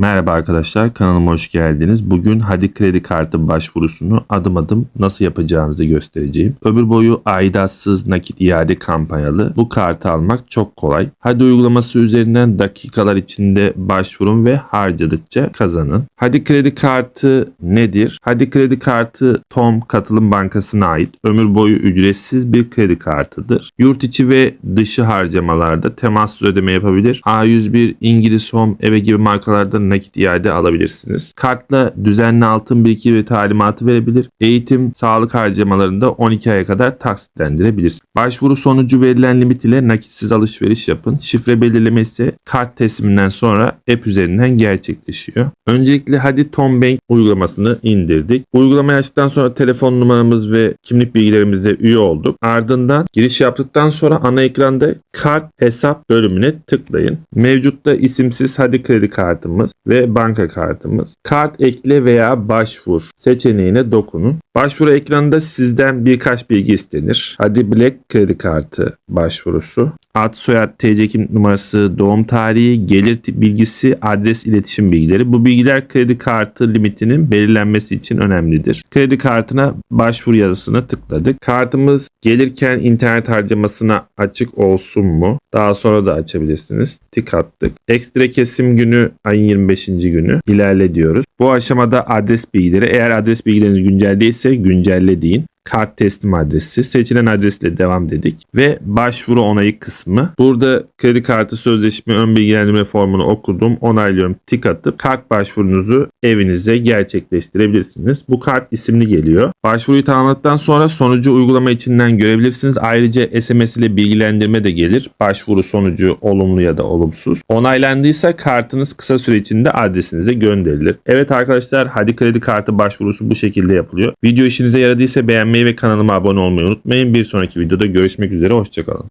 Merhaba arkadaşlar kanalıma hoş geldiniz. Bugün Hadi kredi kartı başvurusunu adım adım nasıl yapacağınızı göstereceğim. Ömür boyu aidatsız nakit iade kampanyalı bu kartı almak çok kolay. Hadi uygulaması üzerinden dakikalar içinde başvurun ve harcadıkça kazanın. Hadi kredi kartı nedir? Hadi kredi kartı TOM Katılım Bankası'na ait ömür boyu ücretsiz bir kredi kartıdır. Yurt içi ve dışı harcamalarda temassız ödeme yapabilir. A101, İngiliz Home, Eve gibi markalarda nakit iade alabilirsiniz. Kartla düzenli altın birikimi ve talimatı verebilir. Eğitim, sağlık harcamalarında 12 aya kadar taksitlendirebilirsiniz. Başvuru sonucu verilen limit ile nakitsiz alışveriş yapın. Şifre belirleme ise kart tesliminden sonra app üzerinden gerçekleşiyor. Öncelikle Hadi Tom Bank uygulamasını indirdik. Uygulamayı açtıktan sonra telefon numaramız ve kimlik bilgilerimizle üye olduk. Ardından giriş yaptıktan sonra ana ekranda kart hesap bölümüne tıklayın. Mevcutta isimsiz Hadi kredi kartımız ve banka kartımız. Kart ekle veya başvur seçeneğine dokunun. Başvuru ekranında sizden birkaç bilgi istenir. Hadi Black kredi kartı başvurusu. Ad, soyad, TC kimlik numarası, doğum tarihi, gelir bilgisi, adres, iletişim bilgileri. Bu bilgiler kredi kartı limitinin belirlenmesi için önemlidir. Kredi kartına başvuru yazısına tıkladık. Kartımız gelirken internet harcamasına açık olsun mu? Daha sonra da açabilirsiniz. Tik attık. Ekstra kesim günü ayın 25. günü ilerle diyoruz. Bu aşamada adres bilgileri eğer adres bilgileriniz güncel değilse güncelle deyin kart teslim adresi, seçilen adresle devam dedik ve başvuru onayı kısmı. Burada kredi kartı sözleşme ön bilgilendirme formunu okudum, onaylıyorum, tik atıp kart başvurunuzu evinize gerçekleştirebilirsiniz. Bu kart isimli geliyor. Başvuruyu tamamladıktan sonra sonucu uygulama içinden görebilirsiniz. Ayrıca SMS ile bilgilendirme de gelir. Başvuru sonucu olumlu ya da olumsuz. Onaylandıysa kartınız kısa süre içinde adresinize gönderilir. Evet arkadaşlar hadi kredi kartı başvurusu bu şekilde yapılıyor. Video işinize yaradıysa beğenmeyi ve kanalıma abone olmayı unutmayın. Bir sonraki videoda görüşmek üzere. Hoşçakalın.